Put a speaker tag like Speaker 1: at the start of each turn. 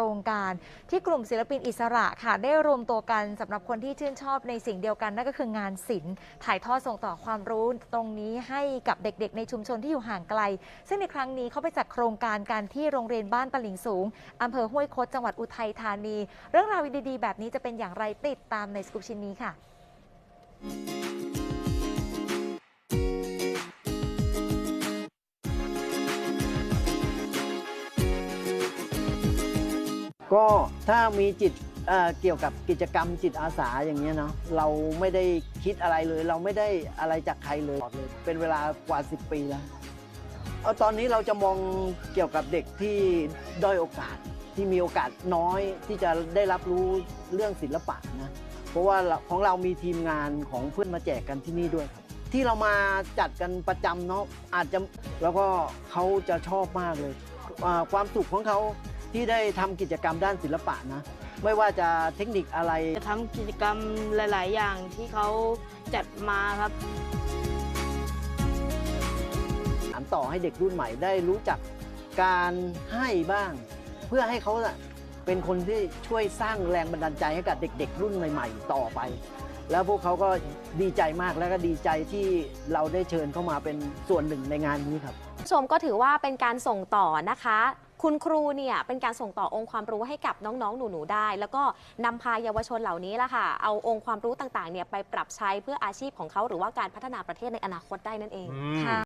Speaker 1: โครงการที่กลุ่มศิลปินอิสระค่ะได้รวมตัวกันสำหรับคนที่ชื่นชอบในสิ่งเดียวกันนั่นก็คืองานศิลป์ถ่ายทอดส่งต่อความรู้ตรงนี้ให้กับเด็กๆ ในชุมชนที่อยู่ห่างไกล ซึ่งในครั้งนี้เขาไปจัดโครงการกันที่โรงเรียนบ้านตลิ่งสูงอำเภอห้วยคดจังหวัดอุทัยธานี เรื่องราวดีๆ แบบนี้จะเป็นอย่างไรติดตามในสกูปชิ้นนี้ค่ะ
Speaker 2: ก็ถ้ามีจิตเเกี่ยวกับกิจกรรมจิตอาสาอย่างเงี้ยเนาะเราไม่ได้คิดอะไรเลย เราไม่ได้อะไรจากใครเลยเป็นเวลากว่า 10 ปีแล้วเอาตอนนี้เราจะมองเกี่ยวกับเด็กที่ด้อยโอกาสที่มีโอกาสน้อยที่จะได้รับรู้เรื่องศิลปะนะเพราะว่าของเรามีทีมงานของเพื่อนมาแจกกันที่นี่ด้วยครับที่เรามาจัดกันประจำเนาะอาจจะแล้วก็เขาจะชอบมากเลยความสุขของเขา ที่ได้ทำกิจกรรมด้านศิลปะนะ ไม่ว่าจะเทคนิคอะไร
Speaker 3: จะทำกิจกรรมหลาย ๆ อย่างที่เขาจัดมาครับ
Speaker 2: สานต่อให้เด็กรุ่นใหม่ได้รู้จักการให้บ้าง เพื่อให้เขาน่ะเป็นคนที่ช่วยสร้างแรงบันดาลใจให้กับเด็ก ๆ รุ่นใหม่ ๆ ต่อไป แล้วพวกเขาก็ดีใจมากแล้วก็ดีใจที่เราได้เชิญเข้ามาเป็นส่วนหนึ่งในงานนี้ครับ
Speaker 4: ผู้ ชมก็ถือว่าเป็นการส่งต่อนะคะ คุณครูเนี่ยเป็นการส่งต่อองค์ความรู้ให้กับน้องๆ หนูๆได้ แล้วก็นำพาเยาวชนเหล่านี้ละค่ะ เอาองค์ความรู้ต่างๆเนี่ยไปปรับใช้เพื่ออาชีพของเขาหรือว่าการพัฒนาประเทศในอนาคตได้นั่นเอง
Speaker 5: อืม
Speaker 1: ค่ะ